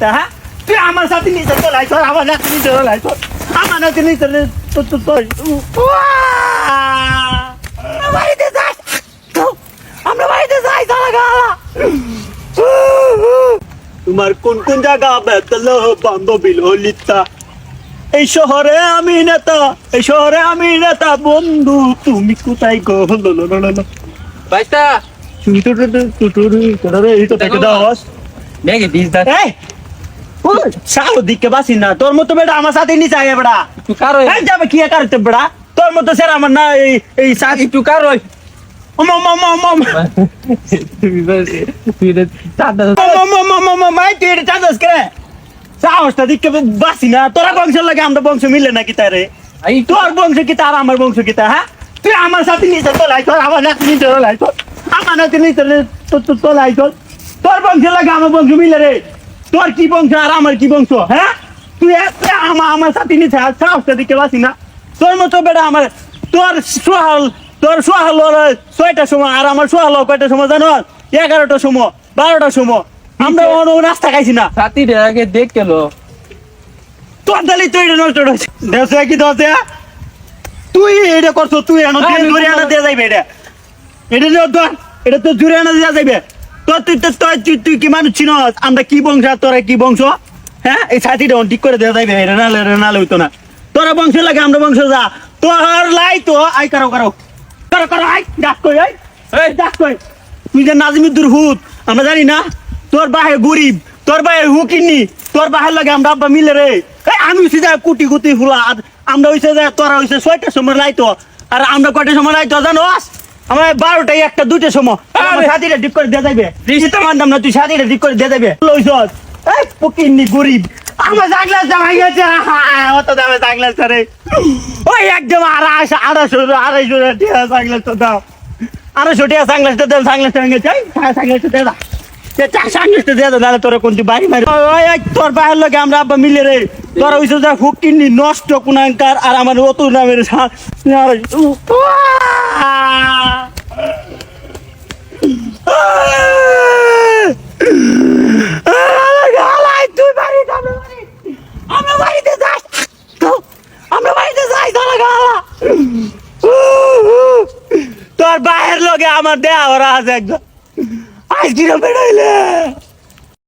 তা হ্যাঁ তুই আমার সাথে নিচে চলে আইস আমার নাতি নিচে চলে আইস আমার নাতি নিচে তো তো তো বাড়িতে যাই আমরা বাড়িতে যাই তারা গালা তোমার কোন কোন জায়গা বেতল বান্ধবী ললিতা এই শহরে আমি নেতা এই শহরে আমি নেতা বন্ধু তুমি কোথায় গো এই তো দেখে সালো দিকে বাসি না তোর মতো বেটা আমার সাথে নিচে আয় বেটা কারও এই যাবে কি করতে বেটা তোর মতো স্যার আমার না এই এই সাথে একটু কারও ওম ওম ওম ওম ওম। তুই তুই চাঁদা ওম ওম ওম ওম মাই তুই এটা চাঁদাস করে সাহসটা দিকে বাসি না। তোরা বংশ লাগে আমরা বংশ মিলে নাকি তারে? আই তোর বংশ কি তার আমার বংশ কি তা হ্যাঁ? তুই আমার সাথে নিচে চলাই তোর আমার নাতি নিচে চলাই তোর আমার নাতি নিচে তোর তোর বংশ লাগে আমার বংশ মিলে রে। তোর কি বংশ আর আমার কি বংশ হ্যাঁ? তুই একটা আমার আমার সাথে নিচে আর সাহসটা দিকে বাসি না। তোর মতো বেটা আমার তোর সোহাল তোর সোহাল হলো ছয়টার সময় আর আমার সোহাল হলো কয়টার সময় জানো? এগারোটার সময় বারোটার সময়। আমরা অন্য নাস্তা খাইছি না। সাথী আগে দেখ গেল তোর দালি তুই এটা নষ্ট হয়েছে। দেশে কি দশে তুই এটা করছ তুই এনে হ্যাঁ, আনা। দিয়ে যাইবে এটা। এটা নিয়ে ধর এটা তো জুড়ে আনা দিয়ে যাইবে। তোর তুই তো তুই তুই কি মানুষ চিনস আমরা কি বংশ তোরা কি বংশ? হ্যাঁ? এই সাথীটা ঠিক করে দেওয়া যাইবে। এটা নালে এটা নালে হইতো না। তোরা বংশ লাগে আমরা বংশ যা। তোর লাই তো আই করো করো। করো করো আই ডাক কই আই। এই। ডাক কই। তুই যে নাজমিদুর হুত আমরা জানি না। তোর বাহে গরিব তোর বাহে হুকিনি তোর বাহের লাগে আমরা আব্বা মিলে রে। আমি হইছি যা কুটি কুটি ফুলা আর আমরা হইছে যে তোরা হইছে ছয়টার সময় লাইতো আর আমরা কয়টার সময় লাইতো জানো আমার বারোটায় একটা দুইটার সময়। সাথীরা ঠিক করে দিয়ে তুই তো মানতাম না তুই সাথীরা ঠিক করে দিয়ে যাইবে। লইছ এই পুকিনি গরিব। আমার জাগলাস জামাই গেছে অত দামে জাগলাস রে। ওই একদম আড়াইশো আড়াইশো আড়াইশো টাকা জাগলাস তো দাও। আড়াইশো টাকা সাংলাসটা দেন সাংলাসটা ভেঙে যাই সাংলাসটা দে দাও সাংলাসটা দিয়ে দাও নাহলে তোরা কোনটি বাড়ি মারি ওই ওই তোর বাইরের লোক আমরা আব্বা মিলে রে। তোরা যা হুকিনি নষ্ট কুনাঙ্কার আর আমার অত নামের সা- আড়াইশো। গালাই তুই বাড়ি আমরা বাড়ি আমরা বাড়িতে যাই আমরা বাড়িতে যাই তারা বাইরের লোকে আমার দেয়া ওরা আছে একদম। আইসক্রিম বেড়াইলে